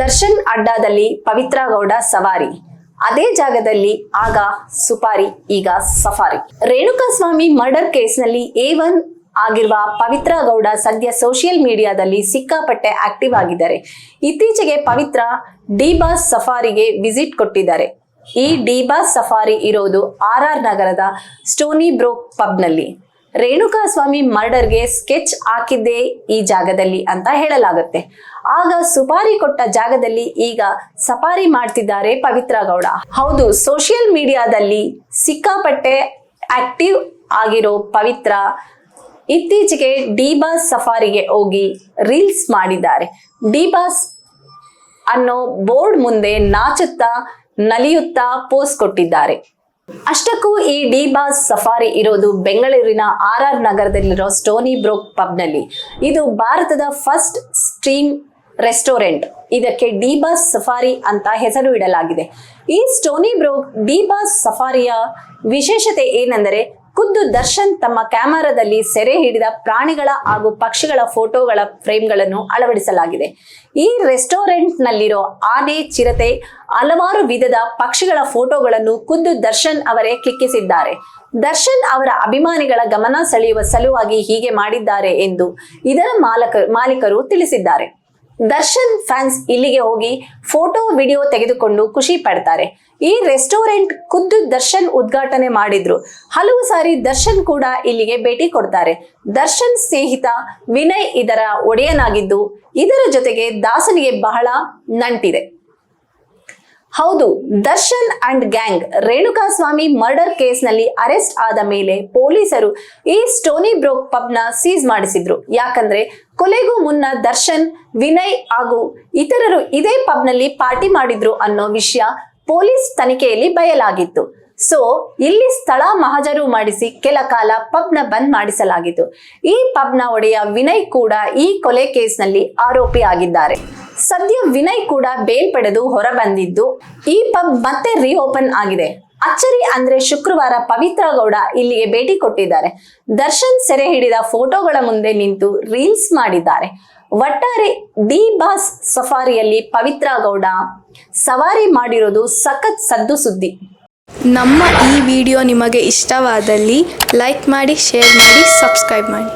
ದರ್ಶನ್ ಅಡ್ಡಾದಲ್ಲಿ ಪವಿತ್ರ ಗೌಡ ಸವಾರಿ. ಅದೇ ಜಾಗದಲ್ಲಿ ಆಗ ಸುಪಾರಿ, ಈಗ ಸಫಾರಿ. ರೇಣುಕಾಸ್ವಾಮಿ ಮರ್ಡರ್ ಕೇಸ್ನಲ್ಲಿ ಎ ಒನ್ ಆಗಿರುವ ಪವಿತ್ರ ಗೌಡ ಸದ್ಯ ಸೋಷಿಯಲ್ ಮೀಡಿಯಾದಲ್ಲಿ ಸಿಕ್ಕಾಪಟ್ಟೆ ಆಕ್ಟಿವ್ ಆಗಿದ್ದಾರೆ. ಇತ್ತೀಚೆಗೆ ಪವಿತ್ರ ಡಿಬಾಸ್ ಸಫಾರಿಗೆ ವಿಸಿಟ್ ಕೊಟ್ಟಿದ್ದಾರೆ. ಈ ಡಿಬಾಸ್ ಸಫಾರಿ ಇರೋದು ಆರ್ ಆರ್ ನಗರದ ಸ್ಟೋನಿ ಬ್ರೋಕ್ ಪಬ್ನಲ್ಲಿ. ರೇಣುಕಾಸ್ವಾಮಿ ಮರ್ಡರ್ಗೆ ಸ್ಕೆಚ್ ಹಾಕಿದ್ದೇ ಈ ಜಾಗದಲ್ಲಿ ಅಂತ ಹೇಳಲಾಗುತ್ತೆ. ಆಗ ಸುಪಾರಿ ಕೊಟ್ಟ ಜಾಗದಲ್ಲಿ ಈಗ ಸಫಾರಿ ಮಾಡ್ತಿದ್ದಾರೆ ಪವಿತ್ರ ಗೌಡ. ಹೌದು, ಸೋಷಿಯಲ್ ಮೀಡಿಯಾದಲ್ಲಿ ಸಿಕ್ಕಾಪಟ್ಟೆ ಆಕ್ಟಿವ್ ಆಗಿರೋ ಪವಿತ್ರ ಇತ್ತೀಚೆಗೆ ಡಿಬಾಸ್ ಸಫಾರಿಗೆ ಹೋಗಿ ರೀಲ್ಸ್ ಮಾಡಿದ್ದಾರೆ. ಡಿಬಾಸ್ ಅನ್ನೋ ಬೋರ್ಡ್ ಮುಂದೆ ನಾಚುತ್ತಾ, ನಲಿಯುತ್ತಾ ಪೋಸ್ ಕೊಟ್ಟಿದ್ದಾರೆ. ಅಷ್ಟಕ್ಕೂ ಈ ಡಿ ಬಾಸ್ ಸಫಾರಿ ಇರೋದು ಬೆಂಗಳೂರಿನ ಆರ್ ಆರ್ ನಗರದಲ್ಲಿರೋ ಸ್ಟೋನಿ ಬ್ರೋಕ್ ಪಬ್ನಲ್ಲಿ. ಇದು ಭಾರತದ ಫಸ್ಟ್ ಸ್ಟ್ರೀಮ್ ರೆಸ್ಟೋರೆಂಟ್. ಇದಕ್ಕೆ ಡಿ ಬಾಸ್ ಸಫಾರಿ ಅಂತ ಹೆಸರು ಇಡಲಾಗಿದೆ. ಈ ಸ್ಟೋನಿ ಬ್ರೋಕ್ ಡಿ ಬಾಸ್ ಸಫಾರಿಯ ವಿಶೇಷತೆ ಏನೆಂದರೆ ಖುದ್ದು ದರ್ಶನ್ ತಮ್ಮ ಕ್ಯಾಮೆರಾದಲ್ಲಿ ಸೆರೆ ಹಿಡಿದ ಪ್ರಾಣಿಗಳ ಹಾಗೂ ಪಕ್ಷಿಗಳ ಫೋಟೋಗಳ ಫ್ರೇಮ್ಗಳನ್ನು ಅಳವಡಿಸಲಾಗಿದೆ. ಈ ರೆಸ್ಟೋರೆಂಟ್ ನಲ್ಲಿರೋ ಆನೆ, ಚಿರತೆ, ಹಲವಾರು ವಿಧದ ಪಕ್ಷಿಗಳ ಫೋಟೋಗಳನ್ನು ಖುದ್ದು ದರ್ಶನ್ ಅವರೇ ಕ್ಲಿಕ್ಕಿಸಿದ್ದಾರೆ ದರ್ಶನ್ ಅವರ ಅಭಿಮಾನಿಗಳ ಗಮನ ಸೆಳೆಯುವ ಸಲುವಾಗಿ ಹೀಗೆ ಮಾಡಿದ್ದಾರೆ ಎಂದು ಇದರ ಮಾಲಕ, ಮಾಲೀಕರು ತಿಳಿಸಿದ್ದಾರೆ. ದರ್ಶನ್ ಫ್ಯಾನ್ಸ್ ಇಲ್ಲಿಗೆ ಹೋಗಿ ಫೋಟೋ, ವಿಡಿಯೋ ತೆಗೆದುಕೊಂಡು ಖುಷಿ ಪಡ್ತಾರೆ. ಈ ರೆಸ್ಟೋರೆಂಟ್ ಖುದ್ದು ದರ್ಶನ್ ಉದ್ಘಾಟನೆ ಮಾಡಿದ್ರು. ಹಲವು ಸಾರಿ ದರ್ಶನ್ ಕೂಡ ಇಲ್ಲಿಗೆ ಭೇಟಿ ಕೊಡ್ತಾರೆ. ದರ್ಶನ್ ಸ್ನೇಹಿತ ವಿನಯ್ ಇದರ ಒಡೆಯನಾಗಿದ್ದು, ಇದರ ಜೊತೆಗೆ ದಾಸನಿಗೆ ಬಹಳ ನಂಟಿದೆ. ಹೌದು, Darshan and gang Renukaswamy murder ಕೇಸ್ನಲ್ಲಿ ಅರೆಸ್ಟ್ ಆದ ಮೇಲೆ ಪೊಲೀಸರು ಈ ಸ್ಟೋನಿ ಬ್ರೋಕ್ ಪಬ್ನ ಸೀಸ್ ಮಾಡಿಸಿದ್ರು. ಯಾಕಂದ್ರೆ, ಕೊಲೆಗೂ ಮುನ್ನ ದರ್ಶನ್, ವಿನಯ್ ಹಾಗೂ ಇತರರು ಇದೇ ಪಬ್ನಲ್ಲಿ ಪಾರ್ಟಿ ಮಾಡಿದ್ರು ಅನ್ನೋ ವಿಷಯ ಪೊಲೀಸ್ ತನಿಖೆಯಲ್ಲಿ ಬಯಲಾಗಿತ್ತು. ಸೊ, ಇಲ್ಲಿ ಸ್ಥಳ ಮಹಜರು ಮಾಡಿಸಿ ಕೆಲ ಕಾಲ ಪಬ್ನ ಬಂದ್ ಮಾಡಿಸಲಾಗಿತ್ತು. ಈ ಪಬ್ನ ಒಡೆಯ ವಿನಯ್ ಕೂಡ ಈ ಕೊಲೆ ಕೇಸ್ನಲ್ಲಿ ಆರೋಪಿ ಆಗಿದ್ದಾರೆ. ಸದ್ಯ ವಿನಯ್ ಕೂಡ ಬೇಲ್ ಪಡೆದು ಹೊರ ಬಂದಿದ್ದು ಈ ಪಬ್ ಮತ್ತೆ ರೀಓಪನ್ ಆಗಿದೆ. ಅಚ್ಚರಿ ಅಂದ್ರೆ ಶುಕ್ರವಾರ ಪವಿತ್ರ ಗೌಡ ಇಲ್ಲಿಗೆ ಭೇಟಿ ಕೊಟ್ಟಿದ್ದಾರೆ. ದರ್ಶನ್ ಸೆರೆ ಹಿಡಿದ ಫೋಟೋಗಳ ಮುಂದೆ ನಿಂತು ರೀಲ್ಸ್ ಮಾಡಿದ್ದಾರೆ. ಒಟ್ಟಾರೆ ಡಿ ಬಾಸ್ ಸಫಾರಿಯಲ್ಲಿ ಪವಿತ್ರ ಗೌಡ ಸವಾರಿ ಮಾಡಿರೋದು ಸಖತ್ ಸದ್ದು ಸುದ್ದಿ. ನಮ್ಮ ಈ ವಿಡಿಯೋ ನಿಮಗೆ ಇಷ್ಟವಾದಲ್ಲಿ ಲೈಕ್ ಮಾಡಿ, ಶೇರ್ ಮಾಡಿ, ಸಬ್ಸ್ಕ್ರೈಬ್ ಮಾಡಿ.